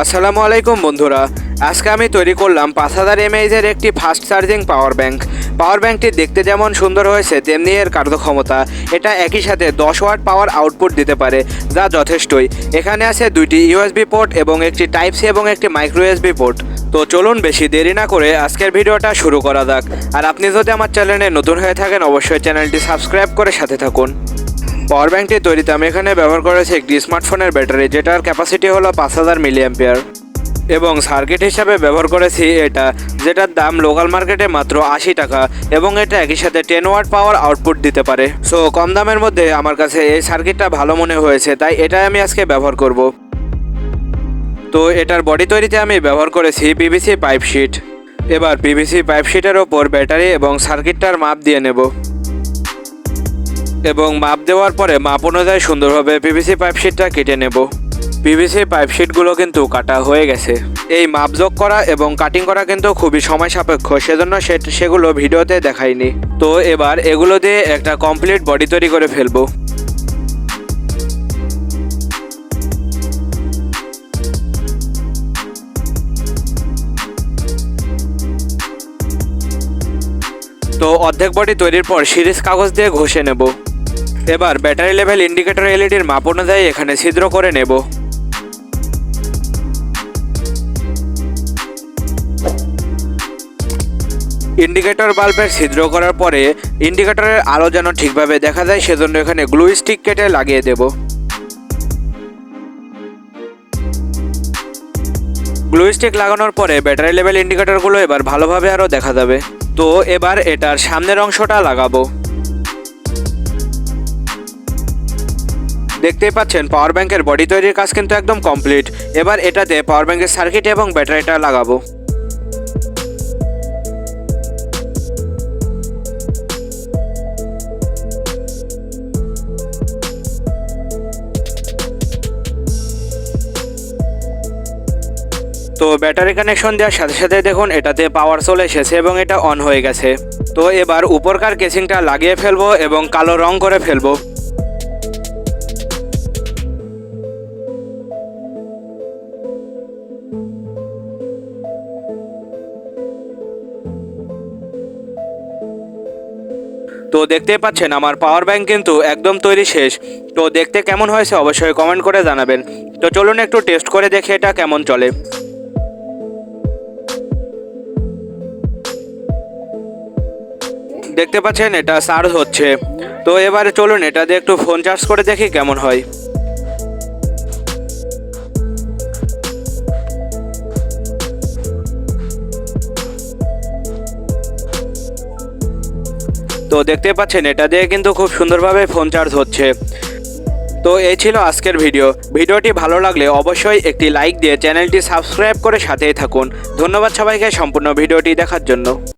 আসসালামু আলাইকুম বন্ধুরা। আজকে আমি তৈরি করলাম পাঁচ হাজার এমএইচের একটি fast charging power bank power ব্যাংকটি দেখতে যেমন সুন্দর হয়েছে, তেমনি এর কার্যক্ষমতা। এটা একই সাথে দশ ওয়াট পাওয়ার আউটপুট দিতে পারে, যা যথেষ্টই। এখানে আছে দুইটি ইউএসবি পোর্ট এবং একটি টাইপ সি এবং একটি মাইক্রো ইউএসবি পোর্ট তো চলুন বেশি দেরি না করে আজকের ভিডিওটা শুরু করা যাক। আর আপনি যদি আমার চ্যানেলে নতুন হয়ে থাকেন, অবশ্যই চ্যানেলটি সাবস্ক্রাইব করে সাথে থাকুন। পাওয়ার ব্যাংকটি তৈরিতে আমি এখানে ব্যবহার করেছি একটি স্মার্টফোনের ব্যাটারি, যেটার ক্যাপাসিটি হলো পাঁচ হাজার মিলিঅ্যাম্পিয়ার এবং সার্কিট হিসাবে ব্যবহার করেছি এটা, যেটার দাম লোকাল মার্কেটে মাত্র আশি টাকা, এবং এটা একই সাথে টেন ওয়াট পাওয়ার আউটপুট দিতে পারে। সো কম দামের মধ্যে আমার কাছে এই সার্কিটটা ভালো মনে হয়েছে, তাই এটাই আমি আজকে ব্যবহার করব। তো, এটার বডি তৈরিতে আমি ব্যবহার করেছি পিভিসি পাইপ শিট এবার পিভিসি পাইপ শিটের ওপর ব্যাটারি এবং সার্কিটটার মাপ দিয়ে নেব। এবং মাপ দেওয়ার পরে মাপ অনুযায়ী সুন্দরভাবে পিভিসি পাইপ শিটটা কেটে নেব। পিভিসি পাইপ শিটগুলো কিন্তু কাটা হয়ে গেছে। এই মাপ যোগ করা এবং কাটিং করা কিন্তু খুবই সময় সাপেক্ষ, সেজন্য সেগুলো ভিডিওতে দেখাইনি। তো এবার এগুলো দিয়ে একটা কমপ্লিট বডি তৈরি করে ফেলব। তো অর্ধেক বডি তৈরির পর সিরিজ কাগজ দিয়ে ঘষে নেব। এবার ব্যাটারি লেভেল ইন্ডিকেটর এলইডির মাপ অনুযায়ী এখানে ছিদ্র করে নেব। ইন্ডিকেটর বাল্বের ছিদ্র করার পরে ইন্ডিকেটরের আলো যেন ঠিকভাবে দেখা যায়, সেজন্য এখানে গ্লু স্টিক কেটে লাগিয়ে দেব। গ্লু স্টিক লাগানোর পরে ব্যাটারি লেভেল ইন্ডিকেটরগুলো এবার ভালোভাবে আরও দেখা যাবে। তো এবার এটার সামনের অংশটা লাগাবো। দেখতেই পাচ্ছেন পাওয়ার ব্যাংকের বডি তৈরির কাজ কিন্তু একদম কমপ্লিট এবার এটাতে পাওয়ার ব্যাংকের সার্কিট এবং ব্যাটারিটা লাগাবো। তো ব্যাটারি কানেকশন দেওয়ার সাথে সাথে দেখুন, এটাতে পাওয়ার চলে এসেছে এবং এটা অন হয়ে গেছে। তো এবার উপরকার কেসিংটা লাগিয়ে ফেলব এবং কালো রং করে ফেলব। তো দেখতেই পাচ্ছেন, আমার পাওয়ার ব্যাংক কিন্তু একদম তৈরি শেষ। তো দেখতে কেমন হয়েছে অবশ্যই কমেন্ট করে জানাবেন। তো চলুন একটু টেস্ট করে দেখি এটা কেমন চলে। দেখতে পাচ্ছেন, এটা চার্জ হচ্ছে। তো এবারে চলুন, এটা দিয়ে একটু ফোন চার্জ করে দেখি কেমন হয়। তো দেখতে পাচ্ছেন, এটা দিয়ে কিন্তু খুব সুন্দরভাবে ফোন চার্জ হচ্ছে। তো এই ছিল আজকের ভিডিও ভিডিওটি ভালো লাগলে অবশ্যই একটি লাইক দিয়ে চ্যানেলটি সাবস্ক্রাইব করে সাথেই থাকুন। ধন্যবাদ সবাইকে সম্পূর্ণ ভিডিওটি দেখার জন্য।